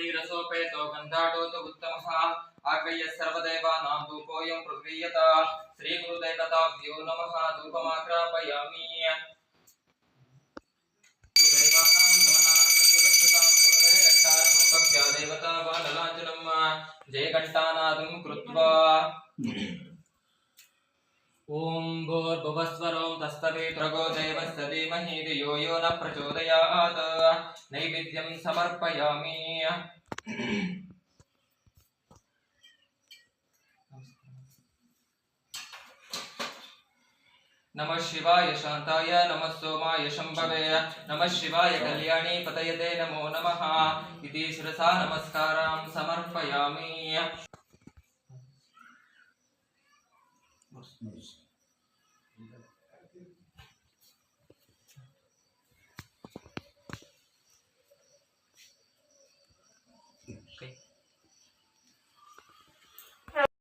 स्वस्तिरसोपेतो गन्धाटोत उत्तमः आग्रह्य सर्वदेवानां धूपोऽयं प्रगृह्यत श्रीगुरुदेवताभ्यो नमः धूपमाग्रापयामि देवानां गमनार्थं रक्षसां कुरुते घण्टारवं भक्त्या देवता बाललाञ्छनं जयघण्टानादं कृत्वा ॐ भूर्भुवस्वरों तस्तवेत्रगो देवस्य धीमहि धियो यो न प्रचोदयात् नैवेद्यं समर्पयामि नमः शिवाय शान्ताय नमः सोमाय शम्भवे नमः शिवाय कल्याणी पतयते नमो नमः इति शिरसा नमस्कारां समर्पयामि проснусь.